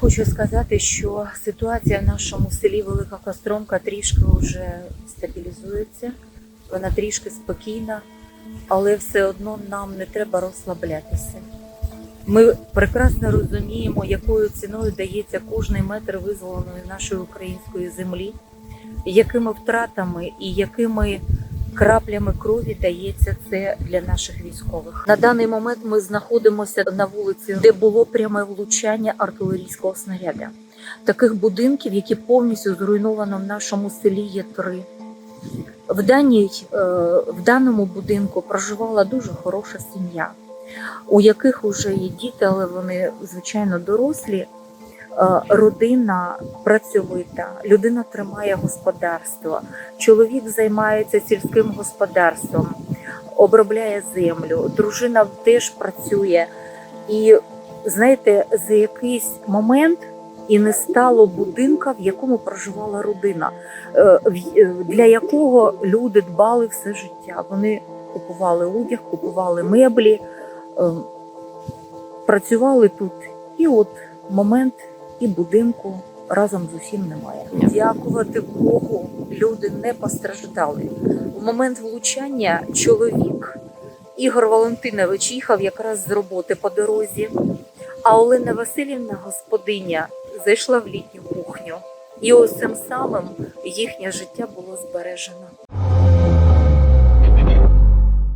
Хочу сказати, що ситуація в нашому селі Велика Костромка трішки вже стабілізується, вона трішки спокійна, але все одно нам не треба розслаблятися. Ми прекрасно розуміємо, якою ціною дається кожний метр визволеної нашої української землі, якими втратами і якими краплями крові дається це для наших військових. На даний момент ми знаходимося на вулиці, де було пряме влучання артилерійського снаряда. Таких будинків, які повністю зруйновано в нашому селі, є три. В, даній, е, в даному будинку проживала дуже хороша сім'я, у яких вже є діти, але вони звичайно дорослі. Е, Родина працьовита, людина тримає господарство, чоловік займається сільським господарством, обробляє землю, дружина теж працює. І знаєте, за якийсь момент і не стало будинка, в якому проживала родина, е, е, для якого люди дбали все життя. Вони купували одяг, купували меблі, е, працювали тут. І от момент і будинку разом з усім немає. Дякувати Богу, люди не постраждали. В момент влучання чоловік Ігор Валентинович їхав якраз з роботи по дорозі, а Олена Васильівна, господиня, зайшла в літню кухню. І ось цим самим їхнє життя було збережено.